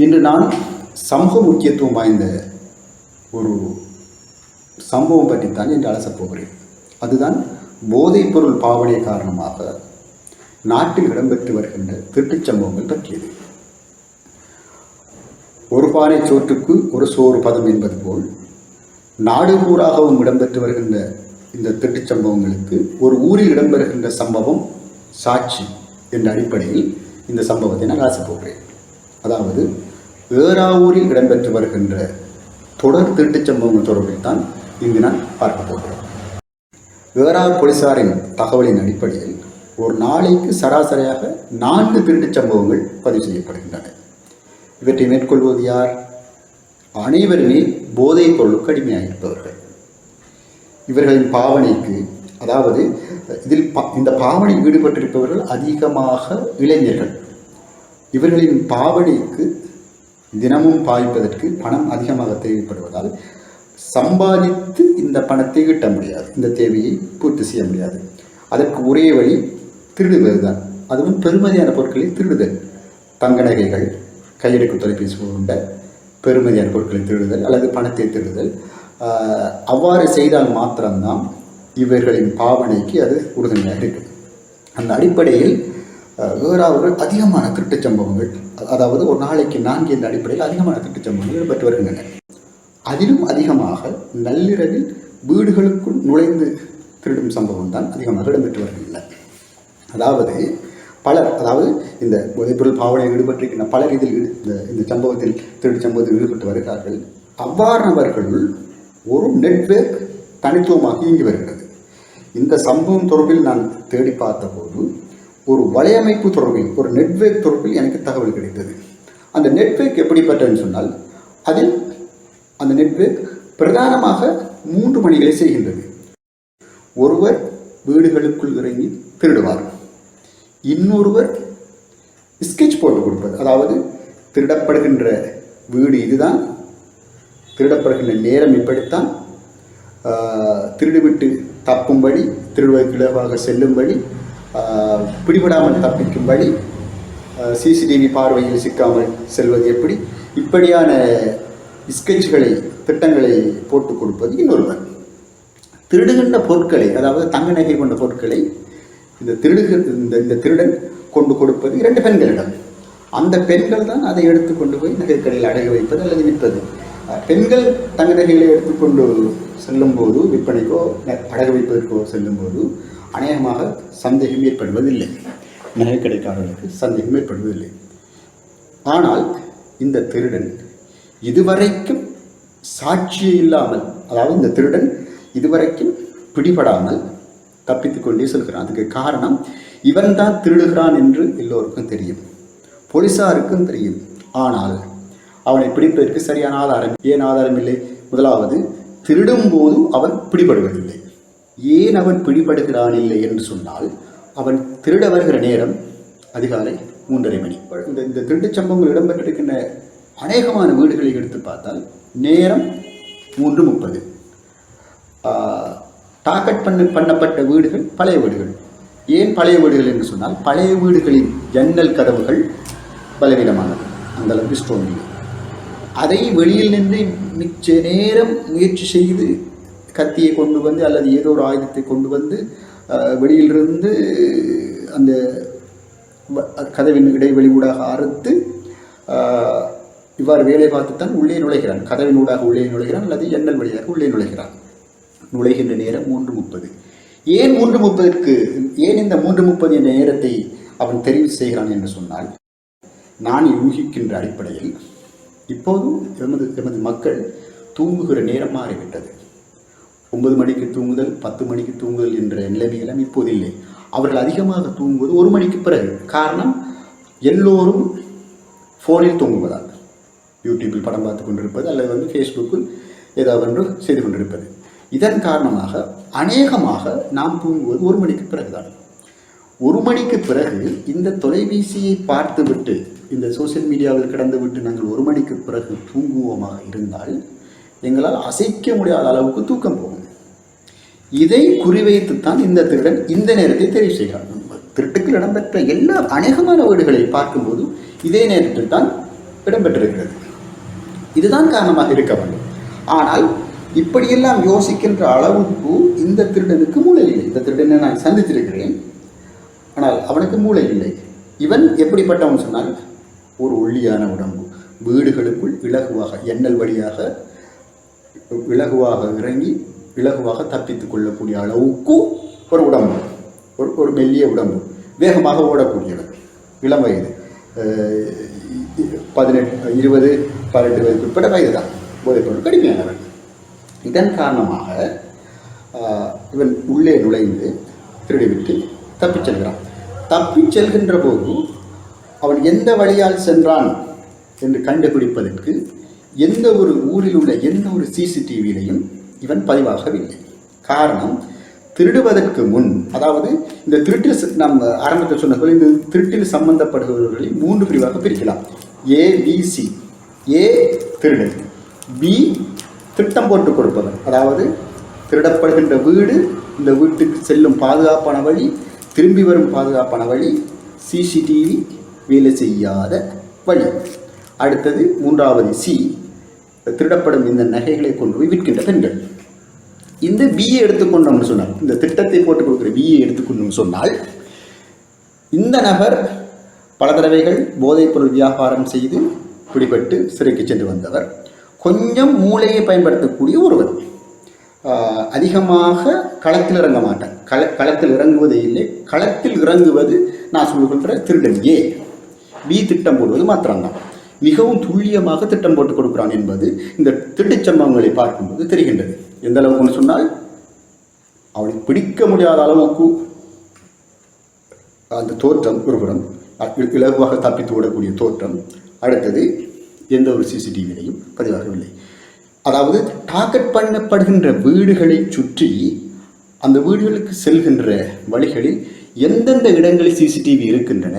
இன்று நான் சமூக முக்கியத்துவம் வாய்ந்த ஒரு சம்பவம் பற்றித்தான் இன்று அலசப் போகிறேன். அதுதான் போதைப்பொருள் பாவனை காரணமாக நாட்டில் இடம்பெற்று வருகின்ற திருட்டுச் சம்பவங்கள் பற்றியது. ஒரு பானை சோற்றுக்கு ஒரு சோறு பதம் என்பது போல் நாடு ஊராகவும் இடம்பெற்று வருகின்ற இந்த திருட்டுச் சம்பவங்களுக்கு ஒரு ஊரில் இடம்பெறுகின்ற சம்பவம் சாட்சி என்ற அடிப்படையில் இந்த சம்பவத்தை நான் ஆசைப்போகிறேன் போகிறேன். அதாவது வேறாவூரில் இடம்பெற்று வருகின்ற தொடர் திருட்டுச் சம்பவங்கள் தொடர்பில் தான் இங்கு நான் பார்க்க போகிறோம். ஏறாவூர் போலீசாரின் தகவலின் அடிப்படையில் ஒரு நாளைக்கு சராசரியாக நான்கு திருட்டுச் சம்பவங்கள் பதிவு செய்யப்படுகின்றன. இவற்றை மேற்கொள்வது யார்? அனைவருமே போதைப் பொருளுக்கு அடிமையாகியிருப்பவர்கள் இவர்களின் பாவனைக்கு அதாவது இதில் பா இந்த பாவனையில் ஈடுபட்டிருப்பவர்கள் அதிகமாக இளைஞர்கள். இவர்களின் பாவனைக்கு தினமும் பாய்ப்பதற்கு பணம் அதிகமாக தேவைப்படுவதால் சம்பாதித்து இந்த பணத்தை ஈட்ட முடியாது. இந்த தேவையை பூர்த்தி செய்ய முடியாது. அதற்கு ஒரே வழி திருடுவது தான். அதுவும் பெருமதியான பொருட்களை திருடுதல். தங்க நகைகள் கையெடுக்கும் தொலைபேசி உண்ட பெருமதியான பொருட்களை திருடுதல் அல்லது பணத்தை திருடுதல். அவ்வாறு செய்தால் மாத்திரம்தான் இவர்களின் பாவனைக்கு அது உறுதுணையாக இருக்குது. அந்த அடிப்படையில் அஹ், வேறாவர்கள் அதிகமான திருட்டுச் சம்பவங்கள் அதாவது ஒரு நாளைக்கு நான்கு என்ற அடிப்படையில் அதிகமான திருட்டுச் சம்பவங்கள் ஈடுபட்டு வருகின்றன. அதிலும் அதிகமாக நள்ளிரவில் வீடுகளுக்குள் நுழைந்து திருடும் சம்பவம் தான் அதிகமாக இடம்பெற்று வருகின்றன. அதாவது பலர் அதாவது இந்த போதைப்பொருள் பாவனையில் ஈடுபட்டிருக்கின்ற பலர் இதில் இந்த இந்த சம்பவத்தில் திருட்டு சம்பவத்தில் ஈடுபட்டு வருகிறார்கள். அவ்வாறானவர்களுள் ஒரு நெட்வொர்க் தனித்துவமாக இயங்கி வருகிறது. இந்த சம்பவம் தொடர்பில் நான் தேடி பார்த்தபோது ஒரு வலையமைப்பு தொடர்பில் ஒரு நெட்வொர்க் தொடர்பில் எனக்கு தகவல் கிடைத்தது. அந்த நெட்வொர்க் எப்படிப்பட்டதுன்னு சொன்னால் அதில் அந்த நெட்வொர்க் பிரதானமாக மூன்று பணிகளை செய்கின்றது. ஒருவர் வீடுகளுக்குள் இறங்கி திருடுவார். இன்னொருவர் ஸ்கெட்ச் போட்டு கொடுப்பது அதாவது திருடப்படுகின்ற வீடு இதுதான். திருடப்படுகின்ற நேரம் இப்படித்தான். திருடுவிட்டு திருடிவிட்டு தப்பும்படி திருடுவதற்கு இலவாக செல்லும்படி பிடிபடாமல் தப்பிக்கும்படி சிசிடிவி பார்வையில் சிக்காமல் செல்வது எப்படி? இப்படியான ஸ்கெட்ச்களை திட்டங்களை போட்டுக் கொடுப்பது இன்னொருவர். திருடுகின்ற பொருட்களை அதாவது தங்க நகை கொண்ட பொருட்களை இந்த திருடுகிற இந்த இந்த திருடன் கொண்டு கொடுப்பது இரண்டு பெண்களிடம். அந்த பெண்கள் தான் அதை எடுத்து கொண்டு போய் நகைக்கடையில் அடகு வைப்பது அல்லது விற்பது. பெண்கள் தங்க நகைகளை எடுத்துக்கொண்டு செல்லும்போது விற்பனைக்கோ ந- அடகு வைப்பதற்கோ செல்லும்போது அநேகமாக சந்தேகம் ஏற்படுவதில்லை. நகைக்கடைக்காரர்களுக்கு சந்தேகம் ஏற்படுவதில்லை. ஆனால் இந்த திருடன் இதுவரைக்கும் சாட்சியே இல்லாமல் அதாவது இந்த திருடன் இதுவரைக்கும் பிடிபடாமல் தப்பித்துக்கொண்டே கொண்டே அதுக்கு காரணம் இவன் தான் திருடுகிறான் என்று எல்லோருக்கும் தெரியும். போலீசாருக்கும் தெரியும். ஆனால் அவனை பிடிப்பதற்கு சரியான ஆதாரம் ஏன் ஆதாரம் இல்லை? முதலாவது திருடும் போது அவன் பிடிபடுவதில்லை. ஏன் அவன் பிடிபடுகிறான் இல்லை என்று சொன்னால் அவன் திருட வருகிற நேரம் அதிகாலை மூன்றரை மணி. இந்த இந்த திருட்டுச் சம்பவங்கள் இடம்பெற்றிருக்கின்ற அநேகமான வீடுகளை எடுத்து பார்த்தால் நேரம் மூன்று முப்பது. டார்கெட் பண்ண பண்ணப்பட்ட வீடுகள் பழைய வீடுகள். ஏன் பழைய வீடுகள் என்று சொன்னால் பழைய வீடுகளின் ஜன்னல் கதவுகள் பலவீனமானது. அந்த அளவுக்கு ஸ்ட்ராங் அதை வெளியில் நின்று மிச்ச நேரம் முயற்சி செய்து கத்தியை கொண்டு வந்து அல்லது ஏதோ ஒரு ஆயுதத்தை கொண்டு வந்து வெளியிலிருந்து அந்த வ- கதவின் இடைவெளி ஊடாக அறுத்து இவ்வாறு வேலை பார்த்துத்தான் உள்ளே நுழைகிறான். கதவின் ஊடாக உள்ளே நுழைகிறான் அல்லது எண்ணல் வழியாக உள்ளே நுழைகிறான். நுழைகின்ற நேரம் மூன்று முப்பது. ஏன் மூன்று முப்பதுக்கு ஏன் இந்த மூன்று முப்பது என்ற நேரத்தை அவன் தெரிவு செய்கிறான் என்று சொன்னால் நான் யூகிக்கின்ற அடிப்படையில் இப்போதும் எமது எமது மக்கள் தூங்குகிற நேரம் மாறிவிட்டது. ஒன்பது மணிக்கு தூங்குதல் பத்து மணிக்கு தூங்குதல் என்ற நிலைமையெல்லாம் இப்போது இல்லை. அவர்கள் அதிகமாக தூங்குவது ஒரு மணிக்கு பிறகு. காரணம் எல்லோரும் ஃபோனில் தூங்குவதால். யூடியூப்பில் படம் பார்த்து கொண்டிருப்பது அல்லது வந்து ஃபேஸ்புக்கில் ஏதாவது ஒன்று செய்து கொண்டிருப்பது. இதன் காரணமாக அநேகமாக நாம் தூங்குவது ஒரு மணிக்கு பிறகுதான். ஒரு மணிக்கு பிறகு இந்த தொலைபேசியை பார்த்துவிட்டு இந்த சோஷியல் மீடியாவில் கிடந்து விட்டு நாங்கள் ஒரு மணிக்கு பிறகு தூங்குவோமாக இருந்தால் எங்களால் அசைக்க முடியாத அளவுக்கு தூக்கம் போகும். இதை குறிவைத்துத்தான் இந்த திருடன் இந்த நேரத்தை தெரிவு செய்கிறார். திருட்டுக்கள் இடம்பெற்ற எல்லா அநேகமான வீடுகளை பார்க்கும்போது இதே நேரத்தில் தான் இடம்பெற்றிருக்கிறது. இதுதான் காரணமாக இருக்க வேண்டும். ஆனால் இப்படியெல்லாம் யோசிக்கின்ற அளவுக்கு இந்த திருடனுக்கு மூளை இல்லை. இந்த திருடனை நான் சந்தித்திருக்கிறேன். ஆனால் அவனுக்கு மூளை இல்லை. இவன் எப்படிப்பட்டவன் சொன்னால் ஒரு ஒல்லியான உடம்பு. வீடுகளுக்குள் இலகுவாக எண்ணல் வழியாக இலகுவாக இறங்கி இலகுவாக தப்பித்துக் கொள்ளக்கூடிய அளவுக்கு ஒரு உடம்பு ஒரு ஒரு மெல்லிய உடம்பு வேகமாக ஓடக்கூடியவர் இளம் வயது. பதினெட்டு இருபது பதினெட்டு வயது உட்பட வயது தான் போதைப்பொருள் கடுமையானவன் இதன் காரணமாக இவன் உள்ளே நுழைந்து திருடிவிட்டு தப்பிச் செல்கிறான். தப்பிச் செல்கின்ற போது அவன் எந்த வழியால் சென்றான் என்று கண்டுபிடிப்பதற்கு எந்த ஒரு ஊரில் உள்ள எந்த ஒரு சிசிடிவியிலையும் இவன் பதிவாகவில்லை. காரணம் திருடுவதற்கு முன் அதாவது இந்த திருட்டில் நம்ம ஆரம்பத்தில் சொன்ன போல இந்த திருட்டில் சம்பந்தப்படுபவர்களை மூன்று பிரிவாக பிரிக்கலாம். ஏ பிசி ஏ திருடன் பி திட்டம் போட்டு கொடுப்பவர். அதாவது திருடப்படுகின்ற வீடு இந்த வீட்டுக்கு செல்லும் பாதுகாப்பான வழி திரும்பி வரும் பாதுகாப்பான வழி சிசிடிவி வேலை செய்யாத வழி. அடுத்தது மூன்றாவது சி திருடப்படும் இந்த நகைகளை கொண்டு போய் விற்கின்ற பெண்கள். இந்த பிஏ எடுத்துக்கொண்டோம்னு சொன்னால் இந்த திட்டத்தை போட்டு கொடுக்குற பிஏ எடுத்துக்கொண்டோம்னு சொன்னால் இந்த நபர் பல தடவைகள் போதைப்பொருள் வியாபாரம் செய்து பிடிபட்டு சிறைக்கு சென்று வந்தவர். கொஞ்சம் மூளையை பயன்படுத்தக்கூடிய ஒருவர். அதிகமாக களத்தில் இறங்க மாட்டார். கள களத்தில் இறங்குவதே இல்லை. களத்தில் இறங்குவது நான் சொல்லுகின்ற திருடன் ஏ பி திட்டம் போடுவது மாத்திரம்தான். மிகவும் துல்லியமாக திட்டம் போட்டு கொடுக்கிறான் என்பது இந்த திட்டுச் சம்பவங்களை பார்க்கும்போது தெரிகின்றது. எந்த அளவுக்குன்னு சொன்னால் அவனை பிடிக்க முடியாத அளவுக்கு அந்த தோற்றம் ஒருபுறம் இலகுவாக தப்பித்து விடக்கூடிய தோற்றம். அடுத்தது எந்த ஒரு சிசிடிவியிலையும் பதிவாகவில்லை. அதாவது டார்கெட் பண்ணப்படுகின்ற வீடுகளை சுற்றி அந்த வீடுகளுக்கு செல்கின்ற வழிகளில் எந்தெந்த இடங்களில் சிசிடிவி இருக்கின்றன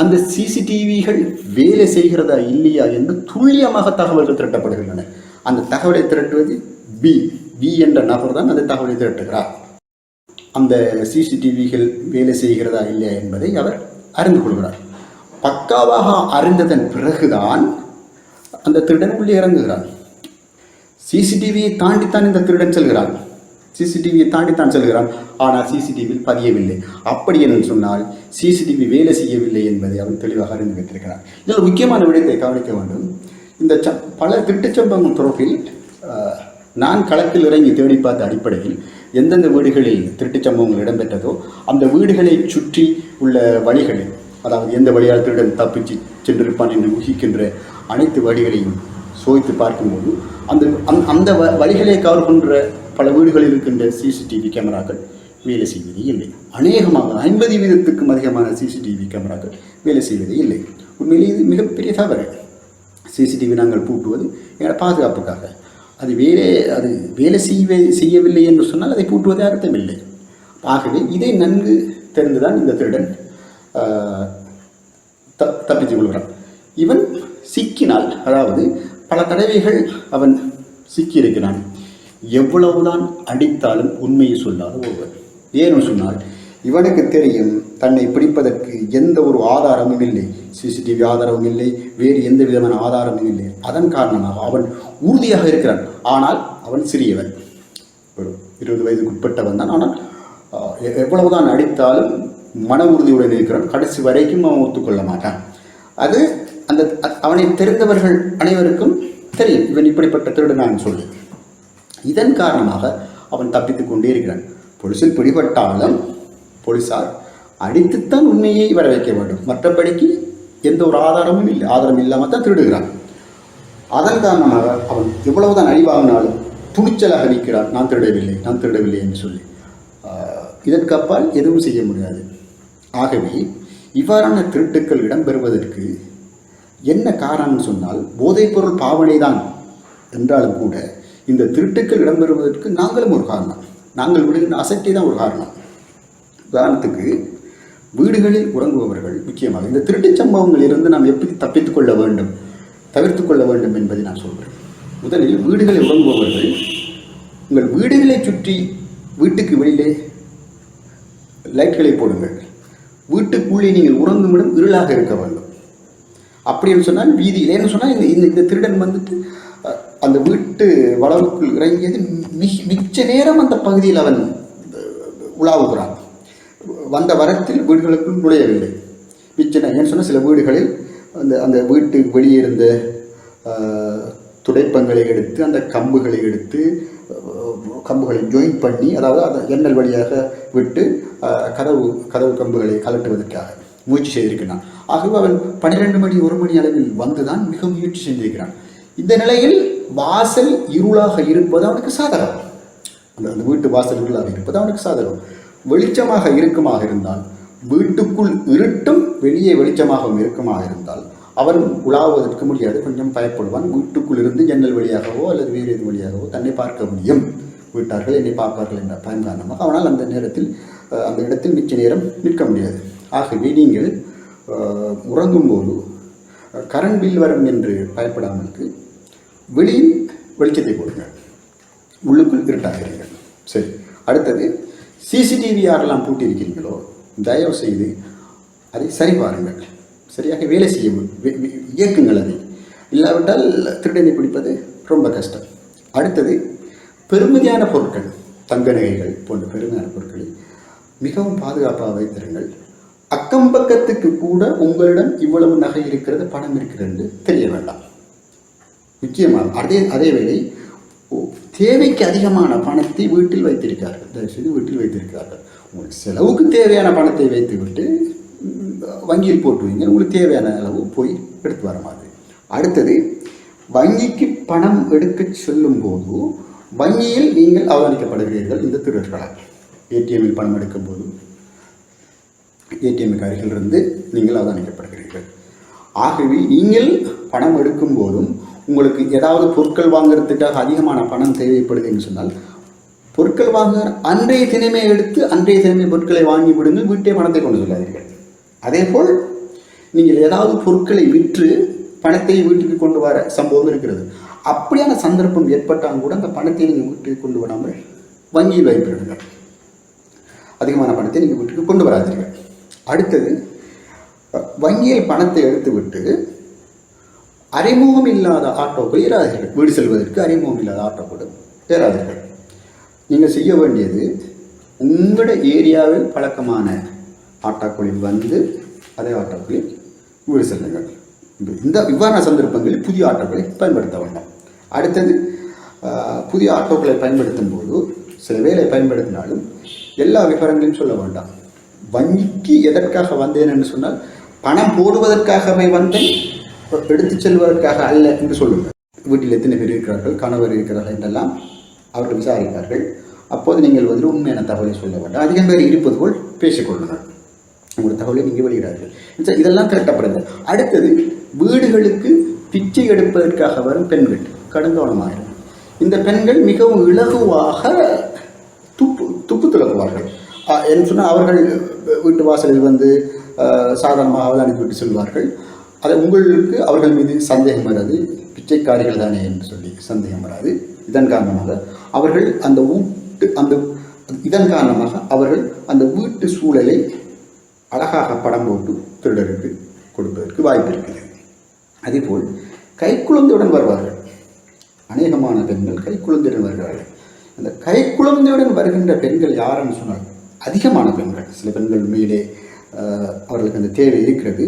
அந்த சிசிடிவிகள் வேலை செய்கிறதா இல்லையா என்று துல்லியமாக தகவல்கள் திரட்டப்படுகின்றன. அந்த தகவலை திரட்டுவது பி பி என்ற நபர் தான் அந்த தகவலை திரட்டுகிறார். அந்த சிசிடிவிகள் வேலை செய்கிறதா இல்லையா என்பதை அவர் அறிந்து கொள்கிறார். பக்காவாக அறிந்ததன் பிறகுதான் அந்த திருடன் உள்ளே இறங்குகிறான் சிசிடிவியை தாண்டித்தான் இந்த திருடன் செல்கிறான் சிசிடிவியை தாண்டித்தான் செல்கிறான். ஆனால் சிசிடிவியில் பதியவில்லை. அப்படி என்று சொன்னால் சிசிடிவி வேலை செய்யவில்லை என்பதை அவன் தெளிவாக அறிந்து வைத்திருக்கிறான். இதில் முக்கியமான விடயத்தை கவனிக்க வேண்டும். இந்த ச பல திருட்டுச் சம்பவம் தொடர்பில் நான் களத்தில் இறங்கி தேடி பார்த்த அடிப்படையில் எந்தெந்த வீடுகளில் திருட்டுச் சம்பவங்கள் இடம்பெற்றதோ அந்த வீடுகளை சுற்றி உள்ள வழிகளில் அதாவது எந்த வழியால் திருடன் தப்பிச்சு சென்றிருப்பான் என்று ஊகிக்கின்ற அனைத்து வழிகளையும் சோதித்து பார்க்கும்போது அந்த அந்த- அந்த வ- வழிகளை கவர் பண்ணுற பல வீடுகளில் இருக்கின்ற சிசிடிவி கேமராக்கள் வேலை செய்வதே இல்லை. அநேகமாக ஐம்பது வீதத்துக்கும் அதிகமான சிசிடிவி கேமராக்கள் வேலை செய்வதே இல்லை. உண்மையிலே இது மிகப்பெரிய தவறு. சிசிடிவி நாங்கள் பூட்டுவது எங்களோட பாதுகாப்புக்காக. அது வேலை அது வேலை செய்வே செய்யவில்லை என்று சொன்னால் அதை பூட்டுவதே அர்த்தமில்லை. ஆகவே இதை நன்கு தெரிந்துதான் இந்த திருடன் த தப்பித்துக் கொள்கிறான். இவன் சிக்கினால் அதாவது பல தடவைகள் அவன் சிக்கியிருக்கிறான். எவ்வளவுதான் அடித்தாலும் உண்மையை சொல்லாத ஒருவர். ஏன்னு சொன்னால் இவனுக்கு தெரியும் தன்னை பிடிப்பதற்கு எந்த ஒரு ஆதாரமும் இல்லை. சிசிடிவி ஆதாரமும் இல்லை வேறு எந்த விதமான ஆதாரமும் இல்லை. அதன் காரணமாக அவன் உறுதியாக இருக்கிறான். ஆனால் அவன் சிறியவன். ஒரு இருபது வயதுக்கு உட்பட்டவன் தான். ஆனால் எவ்வளவுதான் அடித்தாலும் மன உறுதியுடன் இருக்கிறான். கடைசி வரைக்கும் அவன் ஒத்துக்கொள்ள மாட்டான். அது அந்த அவனை தெரிந்தவர்கள் அனைவருக்கும் தெரியும். இவன் இப்படிப்பட்ட திருடனான்னு சொல்லி. இதன் காரணமாக அவன் தப்பித்துக் கொண்டே இருக்கிறான். பொலிசில் பிடிபட்டாலும் போலீசார் அடித்துத்தான் உண்மையை வர வைக்க வேண்டும். மற்றபடிக்கு எந்த ஒரு ஆதாரமும் இல்லை. ஆதாரம் இல்லாமல் தான் திருடுகிறான். அதன் காரணமாக அவன் எவ்வளவுதான் அழிவாகினாலும் துணிச்சலாக நிற்கிறான். நான் திருடவில்லை நான் திருடவில்லை என்று சொல்லி. இதற்கப்பால் எதுவும் செய்ய முடியாது. ஆகவே இவ்வாறான திருட்டுக்கள் இடம்பெறுவதற்கு என்ன காரணம்னு சொன்னால் போதைப்பொருள் பாவனை தான் என்றாலும் கூட இந்த திருட்டுக்கள் இடம்பெறுவதற்கு நாங்களும் ஒரு காரணம். நாங்கள் விடுகின்ற அசக்தி தான் ஒரு காரணம். உதாரணத்துக்கு வீடுகளில் உறங்குபவர்கள் முக்கியமாக இந்த திருட்டு சம்பவங்களில் இருந்து நாம் எப்படி தப்பித்துக் கொள்ள வேண்டும் தவிர்த்து கொள்ள வேண்டும் என்பதை நான் சொல்கிறேன் முதலில் வீடுகளில் உறங்குபவர்கள் உங்கள் வீடுகளை சுற்றி வீட்டுக்கு வெளியிலே லைட்களை போடுங்கள். வீட்டுக்குள்ளே நீங்கள் உறங்குமிடம் இருளாக இருக்க வேண்டும். அப்படின்னு சொன்னால் வீதியில். ஏன்னு சொன்னால் இந்த இந்த இந்த திருடன் வந்துட்டு அந்த வீட்டு வளவுக்குள் இறங்கியது மிச்ச நேரம் அந்த பகுதியில் அவன் உலாவுகிறான். வந்த வரத்தில் வீடுகளுக்குள் நுழையவில்லை. மிச்ச ஏன்னு சொன்னால் சில வீடுகளில் அந்த அந்த வீட்டு வெளியே இருந்த துடைப்பங்களை எடுத்து அந்த கம்புகளை எடுத்து கம்புகளை ஜாயின் பண்ணி அதாவது அந்த எண்ணல் வழியாக விட்டு கதவு கதவு கம்புகளை கலட்டுவதற்காக முயற்சி செய்திருக்கிறான். ஆகவே அவன் பன்னிரெண்டு மணி ஒரு மணி அளவில் வந்துதான் மிக முயற்சி செஞ்சிருக்கிறான். இந்த நிலையில் வாசல் இருளாக இருப்பது அவனுக்கு சாதகம். அந்த அந்த வீட்டு வாசல் இருளாக இருப்பது அவனுக்கு சாதகம். வெளிச்சமாக இருக்குமாக இருந்தால் வீட்டுக்குள் இருட்டும் வெளியே வெளிச்சமாகவும் இருக்குமாக இருந்தால் அவன் உலாவுவதற்கு முடியாது. கொஞ்சம் பயப்படுவான். வீட்டுக்குள் இருந்து ஜன்னல் வழியாகவோ அல்லது வேறு எது வழியாகவோ தன்னை பார்க்க முடியும். வீட்டார்கள் என்னை பார்ப்பார்கள் என்ற பயம் காரணமாக அவனால் அந்த நேரத்தில் அந்த இடத்தில் மிச்ச நேரம் நிற்க முடியாது. ஆகவே நீங்கள் உறங்கும்போது கரண்ட் பில் வரும் என்று பயப்படாமலுக்கு வெளியில் வெளிச்சத்தை போடுங்கள் உள்ளுக்குள் இருட்டாகிறீர்கள். சரி அடுத்தது சிசிடிவி யாரெல்லாம் பூட்டியிருக்கிறீங்களோ தயவு செய்து அதை சரி பாருங்கள் சரியாக வேலை செய்ய இயக்குங்கள் அதை. இல்லாவிட்டால் திருடனை பிடிப்பது ரொம்ப கஷ்டம். அடுத்தது பெருமதியான பொருட்கள் தங்க நகைகள் போன்ற பெருமையான பொருட்களை மிகவும் பாதுகாப்பாக வைத்திருங்கள் அக்கம் பக்கத்துக்கு கூட உங்களிடம் இவ்வளவு நகை இருக்கிறது பணம் இருக்கிறது என்று தெரிய வேண்டாம். நிச்சயமாக அதே அதே வேளை தேவைக்கு அதிகமான பணத்தை வீட்டில் வைத்திருக்கிறார்கள். தயவுசெய்து வீட்டில் வைத்திருக்கிறார்கள். உங்களுக்கு செலவுக்கு தேவையான பணத்தை வைத்துவிட்டு வங்கியில் போட்டு வைங்க உங்களுக்கு தேவையான அளவு போய் எடுத்து வர மாதிரி. அடுத்தது வங்கிக்கு பணம் எடுக்க செல்லும் போது வங்கியில் நீங்கள் அவதானிக்கப்படுகிறீர்கள் இந்த திருடர்களால். ஏடிஎம்மில் பணம் எடுக்கும்போது ஏடிஎம் ஏடிஎம்முக்கு இருந்து நீங்கள் அவதானிக்கப்படுகிறீர்கள். ஆகவே நீங்கள் பணம் எடுக்கும் போதும் உங்களுக்கு ஏதாவது பொருட்கள் வாங்குறதுக்காக அதிகமான பணம் தேவைப்படுதுன்னு சொன்னால் பொருட்கள் வாங்க அன்றைய தினமே எடுத்து அன்றைய தினமே பொருட்களை வாங்கி விடுங்கள் வீட்டே பணத்தை கொண்டு வராதீர்கள் அதே போல் நீங்கள் ஏதாவது பொருட்களை விற்று பணத்தை வீட்டுக்கு கொண்டு வர சம்பவம் இருக்கிறது. அப்படியான சந்தர்ப்பம் ஏற்பட்டாலும் கூட அந்த பணத்தை நீங்கள் வீட்டுக்கு கொண்டு வராமல் வங்கியில் வைப்பிடுங்கள் அதிகமான பணத்தை நீங்கள் வீட்டுக்கு கொண்டு வராதீர்கள். அடுத்தது வங்கியில் பணத்தை எடுத்துவிட்டு அறிமுகம் இல்லாத ஆட்டோக்கள் ஏறாதீர்கள். வீடு செல்வதற்கு அறிமுகம் இல்லாத ஆட்டோக்கள் ஏறாதீர்கள். நீங்கள் செய்ய வேண்டியது உங்களோட ஏரியாவில் பழக்கமான ஆட்டோக்களில் வந்து அதே ஆட்டோக்களில் வீடு செல்லுங்கள். இந்த- இவ்வாறான சந்தர்ப்பங்களில் புதிய ஆட்டோக்களை பயன்படுத்த வேண்டாம். அடுத்தது புதிய ஆட்டோக்களை பயன்படுத்தும் போது சில வேலை பயன்படுத்தினாலும் எல்லா விவரங்களையும் சொல்ல வேண்டாம். வங்கிக்கு எதற்காக வந்தேன் என்று சொன்னால் பணம் போடுவதற்காகவே வந்தேன் எடுத்துச் செல்வதற்காக அல்ல என்று சொல்லுங்கள். வீட்டில் எத்தனை பேர் இருக்கிறார்கள் கணவர் இருக்கிறார்கள் என்றெல்லாம் அவர்கள் விசாரிப்பார்கள். அப்போது நீங்கள் வந்து உண்மையான தகவலை சொல்ல வேண்டாம். அதிகம் பேர் இருப்பது போல் பேசிக்கொள்ளுங்கள். உங்கள் தகவலை நீங்கள் வெளியிடார்கள் இதெல்லாம் திரட்டப்படுது அடுத்தது வீடுகளுக்கு பிச்சை எடுப்பதற்காக வரும் பெண்கள். கடுங்கவனமாக இந்த பெண்கள் மிகவும் இலகுவாக துப்பு துப்பு துலக்குவார்கள். என்று சொன்னால் அவர்கள் வீட்டு வாசலில் வந்து சாதாரணமாக சாதாரணமாக அவதானித்துவிட்டு செல்வார்கள். அதை உங்களுக்கு அவர்கள் மீது சந்தேகம் வராது. பிச்சைக்காரிகள் தானே என்று சொல்லி சந்தேகம் வராது. இதன் காரணமாக அவர்கள் அந்த வீட்டு அந்த இதன் காரணமாக அவர்கள் அந்த வீட்டு சூழலை அழகாக படம் போட்டு திருடருக்கு கொடுப்பதற்கு வாய்ப்பு இருக்கிறது. அதேபோல் கைக்குழந்தையுடன் வருவார்கள். அநேகமான பெண்கள் கைக்குழந்தையுடன் வருகிறார்கள். அந்த கைக்குழந்தையுடன் வருகின்ற பெண்கள் யாருன்னு சொன்னால் அதிகமான பெண்கள். சில பெண்கள் உண்மையிலே அவர்களுக்கு அந்த தேவை இருக்கிறது.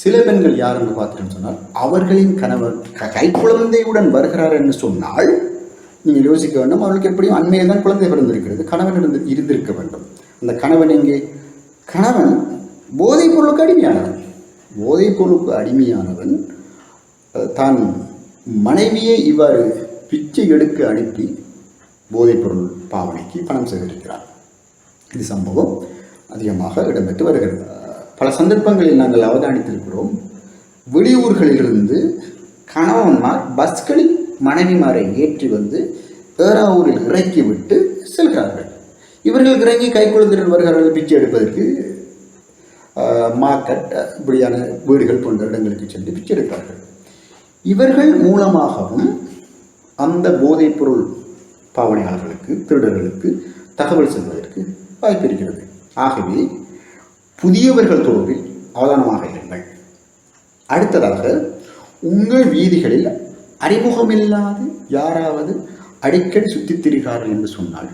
சில பெண்கள் யாருன்னு பார்த்தீங்கன்னு சொன்னால் அவர்களின் கணவர் கை கைக்குழந்தையுடன் வருகிறார் என்று சொன்னால் நீங்கள் யோசிக்க வேண்டும் அவர்களுக்கு எப்படியும் அண்மையில் தான் குழந்தை பிறந்திருக்கிறது கணவன் இருந்து இருந்திருக்க வேண்டும். அந்த கணவன் எங்கே? கணவன் போதைப் பொருளுக்கு அடிமையானவன். போதைப் பொருளுக்கு அடிமையானவன் தான் மனைவியை இவ்வாறு பிச்சை எடுக்க அனுப்பி போதைப்பொருள் பாவனைக்கு பணம் சேகரிக்கிறார். இது சம்பவம் அதிகமாக இடம்பெற்று வருகிறது. பல சந்தர்ப்பங்களில் நாங்கள் அவதானித்திருக்கிறோம். வெளியூர்களிலிருந்து கணவன்மார் பஸ்களில் மனைவிமாரை ஏற்றி வந்து ஏறாவூரில் இறக்கி விட்டு செல்கிறார்கள். இவர்கள் இறங்கி கைக்குழந்தைகள் வருகிறார்கள் பிச்சை எடுப்பதற்கு. மார்க்கெட் இப்படியான வீடுகள் போன்ற இடங்களுக்கு சென்று பிச்சை எடுக்கிறார்கள். இவர்கள் மூலமாகவும் அந்த போதைப்பொருள் பாவனையாளர்களுக்கு திருடர்களுக்கு தகவல் செல்வதற்கு வாய்ப்பு இருக்கிறது. ஆகவே புதியவர்கள் தொடர்பில் அவதானமாக இருங்கள். அடுத்ததாக உங்கள் வீதிகளில் அறிமுகமில்லாது யாராவது அடிக்கடி சுற்றித் திரிகிறார்கள் என்று சொன்னால்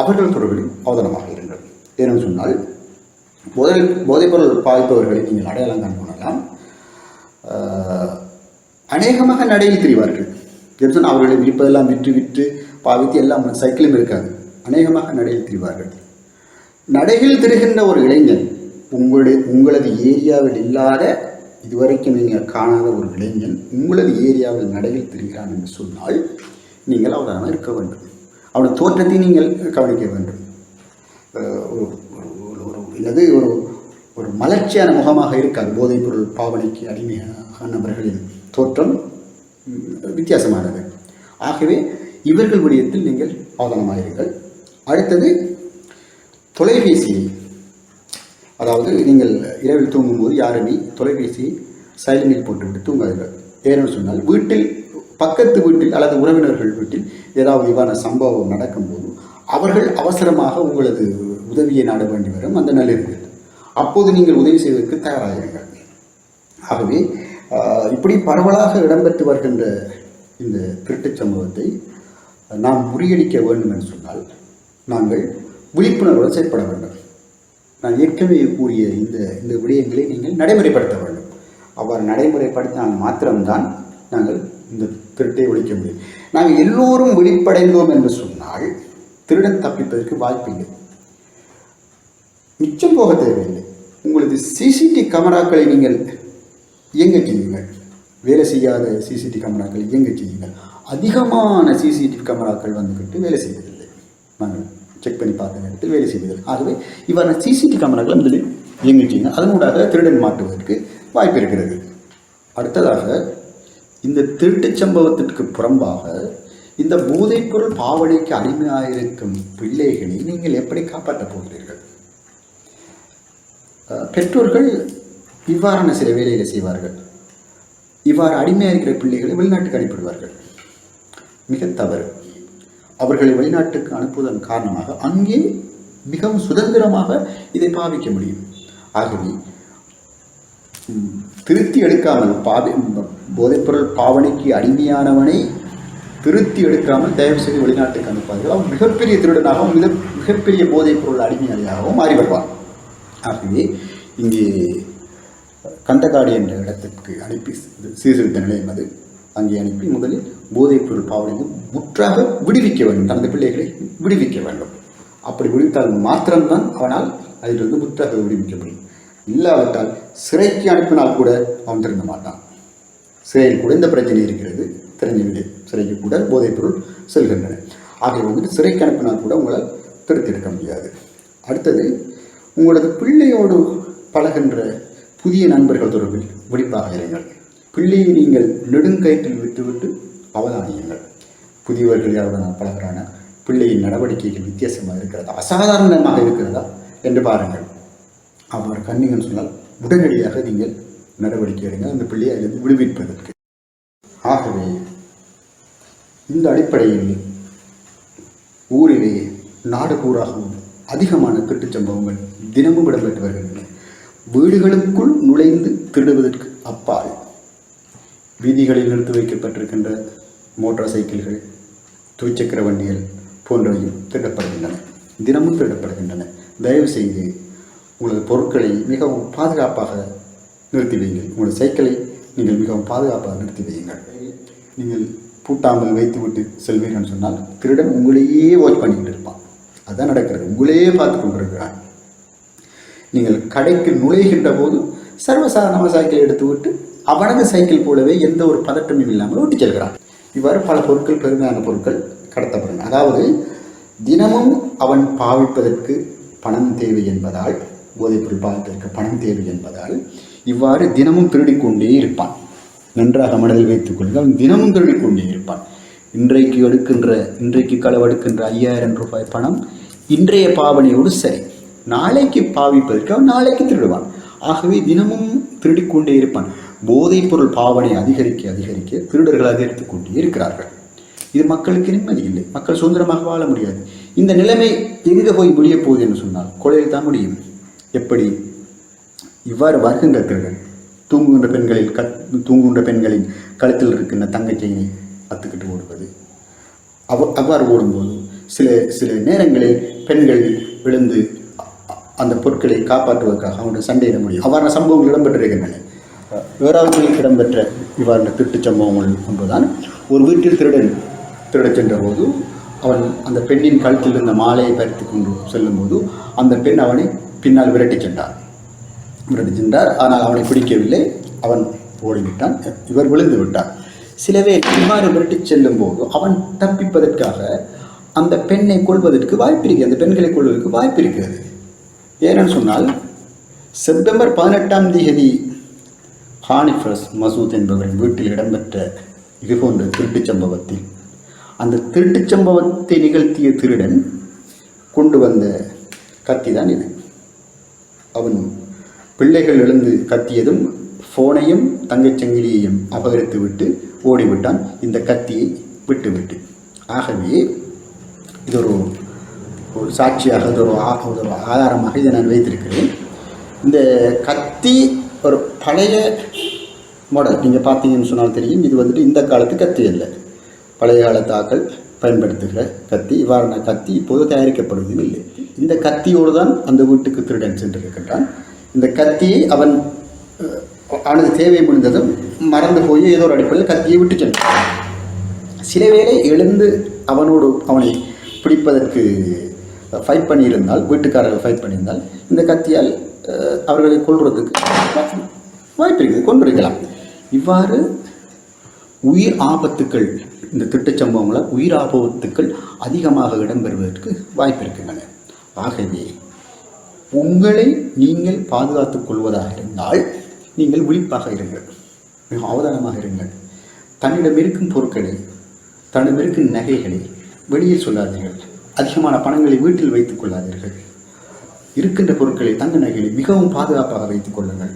அவர்கள் தொடர்பிலும் அவதானமாக இருங்கள். ஏனென்று சொன்னால் போதை போதைப்பொருள் பாதிப்பவர்களை நீங்கள் அடையாளம் காணலாம் அநேகமாக நடையில் திரிவார்கள். என்று சொன்னால் அவர்களை விற்பதெல்லாம் விற்று விற்று பாவித்து எல்லாம் சைக்கிளும் இருக்காது அநேகமாக நடையில் திரிவார்கள். நடையில் திரிகின்ற ஒரு இளைஞன் உங்களுடைய உங்களது ஏரியாவில் இல்லாத இதுவரைக்கும் நீங்கள் காணாத ஒரு இளைஞன் உங்களது ஏரியாவில் நடையில் திரிகிறான் என்று சொன்னால் நீங்கள் அவரான இருக்க வேண்டும். அவரது தோற்றத்தை நீங்கள் கவனிக்க வேண்டும். ஒரு ஒரு- என்னது ஒரு ஒரு மலர்ச்சியான முகமாக இருக்காது. போதைப்பொருள் பாவனைக்கு அடிமையான நபர்களின் தோற்றம் வித்தியாசமானது. ஆகவே இவர்கள் விடயத்தில் நீங்கள் அவதானமாயிருங்கள் அடுத்தது தொலைபேசியை அதாவது நீங்கள் இரவில் தூங்கும்போது யாருமே தொலைபேசியை சைலண்டில் போட்டுவிட்டு தூங்காதீர்கள். ஏன்னு சொன்னால் வீட்டில் பக்கத்து வீட்டில் அல்லது உறவினர்கள் வீட்டில் ஏதாவது இவ்வாறான சம்பவம் நடக்கும்போது அவர்கள் அவசரமாக உங்களது உதவியை நாட வேண்டி வரும் அந்த நிலையில். அப்போது நீங்கள் உதவி செய்வதற்கு தயாராகிறீர்கள் ஆகவே இப்படி பரவலாக இடம்பெற்று வருகின்ற இந்த திருட்டுச் சம்பவத்தை நாம் முறியடிக்க வேண்டும் என்று சொன்னால் நாங்கள் விழிப்புணர்வுடன் செயற்பட வேண்டும். நான் ஏற்கனவே கூறிய இந்த இந்த விடயங்களை நீங்கள் நடைமுறைப்படுத்த வேண்டும். அவ்வாறு நடைமுறைப்படுத்தினால் மாத்திரம்தான் நாங்கள் இந்த திருட்டை ஒழிக்க முடியும். நாங்கள் எல்லோரும் விழிப்படைந்தோம் என்று சொன்னால் திருடன் தப்பிப்பதற்கு வாய்ப்பில்லை. மிச்சம் போக தேவையில்லை. உங்களது சிசிடி கேமராக்களை நீங்கள் இயங்க செய்யுங்கள். வேலை செய்யாத சிசிடிவி கேமராக்கள் இயங்க செய்யுங்கள். அதிகமான சிசிடிவி கேமராக்கள் வந்துக்கிட்டு வேலை செய்வதில்லை. நாங்கள் செக் பண்ணி பார்த்த நேரத்தில் வேலை செய்வதில்லை. ஆகவே இவ்வாறான சிசிடிவி கேமராக்கள் முதலில் இயங்குச்சிங்க அதனூடாக திருடன் மாட்டுவதற்கு வாய்ப்பு இருக்கிறது. அடுத்ததாக இந்த திருட்டுச் சம்பவத்திற்கு புறம்பாக இந்த போதைப்பொருள் பாவனைக்கு அடிமையாயிருக்கும் பிள்ளைகளை நீங்கள் எப்படி காப்பாற்றப் போகிறீர்கள்? பெற்றோர்கள் இவ்வாறான சில வேலைகளை செய்வார்கள். இவ்வாறு அடிமையாக இருக்கிற பிள்ளைகளை வெளிநாட்டுக்கு அனுப்பிவிடுவார்கள். மிக தவறு. அவர்களை வெளிநாட்டுக்கு அனுப்புவதன் காரணமாக அங்கே மிகவும் சுதந்திரமாக இதை பாவிக்க முடியும். ஆகவே திருத்தி எடுக்காமல் பாவி போதைப்பொருள் பாவனைக்கு அடிமையானவனை திருத்தி எடுக்காமல் தயவு செய்து வெளிநாட்டுக்கு அனுப்பார்கள் அவன் மிகப்பெரிய திருடனாகவும் மிக மிகப்பெரிய போதைப்பொருள் அடிமையாளியாகவும் மாறி வருவான் ஆகவே இங்கே கண்டகாடி என்ற இடத்திற்கு அனுப்பி சீர்திருத்த நிலையம் அது. அங்கே அனுப்பி முதலில் போதைப்பொருள் பாவனையும் முற்றாக விடுவிக்க வேண்டும். தனது பிள்ளைகளை விடுவிக்க வேண்டும். அப்படி விடுவித்தால் மாத்திரம்தான் அவனால் அதிலிருந்து முற்றாக விடுவிக்க முடியும். இல்லாவிட்டால் சிறைக்கு அனுப்பினால் கூட அவன் திருந்த மாட்டான். சிறையில் கூட இந்த பிரச்சனை இருக்கிறது. தெரிஞ்சவில்லை சிறைக்கு கூட போதைப்பொருள் செல்கின்றன. ஆகவே வந்துட்டு சிறைக்கு அனுப்பினால் கூட உங்களால் திருத்தெடுக்க முடியாது. அடுத்தது உங்களது பிள்ளையோடு பழகின்ற புதிய நண்பர்கள் தொடர்பில் விழிப்பாக இருங்கள். பிள்ளையை நீங்கள் நெடுங்கயிற்றில் விட்டுவிட்டு அவதானியுங்கள். புதியவர்கள் யாருடன் பழகிறான? பிள்ளையின் நடவடிக்கைகள் வித்தியாசமாக இருக்கிறதா? அசாதாரணமாக இருக்கிறதா? என்று பாருங்கள். அவர் கண்ணிங்கன்னு சொன்னால் உடனடியாக நீங்கள் நடவடிக்கை எடுங்க அந்த பிள்ளையை அதிலிருந்து விடுவிப்பதற்கு. ஆகவே இந்த அடிப்படையில் ஊரிலே நாடு கூறாகவும் அதிகமான திருட்டுச் சம்பவங்கள் தினமும் இடம்பெற்று வருகின்றன. வீடுகளுக்குள் நுழைந்து திருடுவதற்கு அப்பால் வீதிகளில் நிறுத்தி வைக்கப்பட்டிருக்கின்ற மோட்டார் சைக்கிள்கள் துவிச்சக்கர வண்டிகள் போன்றவையும் திருடப்படுகின்றன தினமும் திருடப்படுகின்றன தயவு செய்து உங்களது பொருட்களை மிகவும் பாதுகாப்பாக நிறுத்தி வையுங்கள். உங்களது சைக்கிளை நீங்கள் மிகவும் பாதுகாப்பாக நிறுத்தி வையுங்கள். நீங்கள் பூட்டாமல் வைத்துவிட்டு செல்வீர்கள் சொன்னால் திருடன் உங்களையே வாட்ச் பண்ணிக்கிட்டு இருப்பான். அதான் நடக்கிறது. உங்களையே பார்த்து கொண்டிருக்கிறான். நீங்கள் கடைக்கு நுழைகின்ற போது சர்வசாதாரணமாக சைக்கிளை எடுத்துவிட்டு அவனது சைக்கிள் போலவே எந்த ஒரு பதட்டமும் இல்லாமல் ஓட்டிச் செல்கிறான். இவ்வாறு பல பொருட்கள் பெருமையான பொருட்கள் கடத்தப்படும் அதாவது தினமும் அவன் பாவிப்பதற்கு பணம் தேவை என்பதால் போதைப்பொருள் பாவிப்பதற்கு பணம் தேவை என்பதால் இவ்வாறு தினமும் திருடிக்கொண்டே இருப்பான். நன்றாக மனதில் வைத்துக் கொள்ளுங்கள் அவன் தினமும் திருடிக்கொண்டே இருப்பான். இன்றைக்கு எடுக்கின்ற இன்றைக்கு களவெடுக்கின்ற ஐயாயிரம் ரூபாய் பணம் இன்றைய பாவனையோடு சரி. நாளைக்கு பாவிப்பதற்கு அவன் நாளைக்கு திருடுவான். ஆகவே தினமும் திருடிக்கொண்டே இருப்பான். போதைப்பொருள் பாவனை அதிகரிக்க அதிகரிக்க திருடர்கள் அதிகரித்துக் கொண்டே இருக்கிறார்கள். இது மக்களுக்கு நிம்மதி இல்லை. மக்கள் சுதந்திரமாக வாழ முடியாது. இந்த நிலைமை எங்கே போய் முடிய போகுது என்று சொன்னால் கொலையில் தான் முடியும். எப்படி? இவ்வாறு வருகின்ற திருடன் தூங்குகின்ற பெண்களில் கத் தூங்குகின்ற பெண்களின் கழுத்தில் இருக்கின்ற தங்கச்செயினை அத்துக்கிட்டு ஓடுவது. அவ அவ்வாறு ஓடும்போது சில சில நேரங்களில் பெண்கள் விழுந்து அ- அந்த பொருட்களை காப்பாற்றுவதற்காக அவனுடைய சண்டையிட முடியும். அவ்வாறான சம்பவங்கள் இடம்பெற்றிருக்கின்றன. வேறாவதுகளில் இடம்பெற்ற இவ்வாறு திருட்டுச் சம்பவங்கள் ஒன்றுதான் ஒரு வீட்டில் திருடன் திருடச் சென்ற போது அவன் அந்த பெண்ணின் கழுத்தில் இருந்த மாலையை பறித்து கொண்டு செல்லும்போது அந்த பெண் அவனை பின்னால் விரட்டிச் சென்றார். விரட்டிச் சென்றார். ஆனால் அவனை பிடிக்கவில்லை. அவன் ஓடிவிட்டான். இவர் விழுந்து விட்டார். சிலவே இவ்வாறு விரட்டிச் செல்லும் போது அவன் தப்பிப்பதற்காக அந்த பெண்ணை கொள்வதற்கு வாய்ப்பு இருக்கிறது அந்த பெண்களை கொள்வதற்கு வாய்ப்பு இருக்கிறது. ஏனென்னு சொன்னால் செப்டம்பர் பதினெட்டாம் தேதி ஹானிஃபஸ் மசூத் என்பவரின் வீட்டில் இடம்பெற்ற இதுபோன்ற திருட்டுச் சம்பவத்தில் அந்த திருட்டுச் சம்பவத்தை நிகழ்த்திய திருடன் கொண்டு வந்த கத்தி தான் இது. அவன் பிள்ளைகள் எழுந்து கத்தியதும் ஃபோனையும் தங்கச்சங்கிலியையும் அபகரித்து விட்டு ஓடிவிட்டான். இந்த கத்தியை விட்டுவிட்டு. ஆகவே இது ஒரு ஒரு சாட்சியாக இது ஒரு இது ஒரு ஆதாரமாக இதை நான் வைத்திருக்கிறேன். இந்த கத்தி ஒரு பழைய மாடல் நீங்கள் பார்த்தீங்கன்னு சொன்னால் தெரியும் இது வந்துட்டு இந்த காலத்து கத்தி இல்லை பழைய காலத்து ஆக்கள் பயன்படுத்துகிற கத்தி இவ்வாறான கத்தி இப்போது தயாரிக்கப்படுவதும் இல்லை. இந்த கத்தியோடு தான் அந்த வீட்டுக்கு திருடன் சென்றிருக்கின்றான். இந்த கத்தியை அவன் அவனது தேவை முடிந்ததும் மறந்து போய் ஏதோ ஒரு அடிப்படையில் கத்தியை விட்டு சென்றான். சில வேளை எழுந்து அவனோடு அவனை பிடிப்பதற்கு ஃபைட் பண்ணியிருந்தால் வீட்டுக்காரர்கள் ஃபைட் பண்ணியிருந்தால் இந்த கத்தியால் அவர்களை கொள்வதுக்கு வாய்ப்பு இருக்குது கொண்டிருக்கலாம். இவ்வாறு உயிர் ஆபத்துக்கள் இந்த திட்டச் சம்பவங்களை உயிர் ஆபத்துக்கள் அதிகமாக இடம்பெறுவதற்கு வாய்ப்பு இருக்கின்றன. ஆகவே உங்களை நீங்கள் பாதுகாத்துக் கொள்வதாக இருந்தால் நீங்கள் விழிப்பாக இருங்கள். மிக அவதானமாக இருங்கள். தன்னிடம் இருக்கும் பொருட்களை தன்னிடம் இருக்கும் நகைகளை வெளியே சொல்லாதீர்கள். அதிகமான பணங்களை வீட்டில் வைத்துக் கொள்ளாதீர்கள். இருக்கின்ற பொருட்களை தங்க நகைகளை மிகவும் பாதுகாப்பாக வைத்துக் கொள்ளுங்கள்.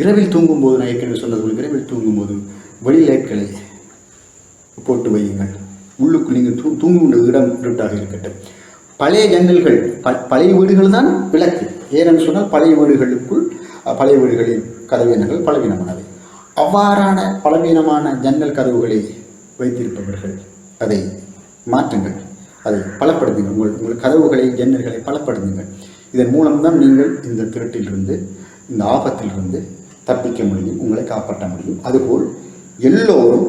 இரவில் தூங்கும்போது நான் ஏற்கனவே சொன்னது போல் இரவில் தூங்கும்போது வெளி லைட்களை போட்டு வையுங்கள். உள்ளுக்கு நீங்கள் தூ தூங்குகின்ற இடம் இருட்டாக இருக்கட்டும். பழைய ஜன்னல்கள் ப பழைய வீடுகள் தான் விளக்கு. ஏனென்று சொன்னால் பழைய வீடுகளுக்குள் பழைய வீடுகளின் கதவு எண்ணங்கள் பலவீனமானவை. அவ்வாறான பலவீனமான ஜன்னல் கதவுகளை வைத்திருப்பவர்கள் அதை மாற்றுங்கள். அதை பலப்படுத்துங்கள். உங்கள் உங்கள் கதவுகளை ஜன்னல்களை பலப்படுத்துங்கள். இதன் மூலம்தான் நீங்கள் இந்த திருட்டிலிருந்து இந்த ஆபத்திலிருந்து தப்பிக்க முடியும் உங்களை காப்பாற்ற முடியும் அதுபோல் எல்லோரும்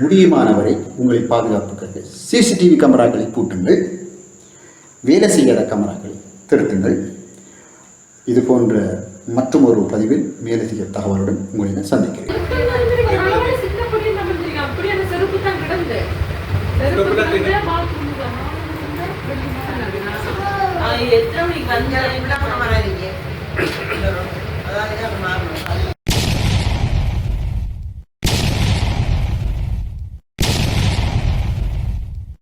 முடியுமானவரை உங்களை பாதுகாப்புக்கிறது சிசிடிவி கேமராக்களை பூட்டுங்கள் வேலை செய்யாத கேமராக்களை திருத்துங்கள் இது போன்ற மற்றும் ஒரு பதிவில் மேலதிக தகவலுடன் உங்களை நான் சந்திக்கிறேன் எத்தனை மணிக்கு வந்தேன்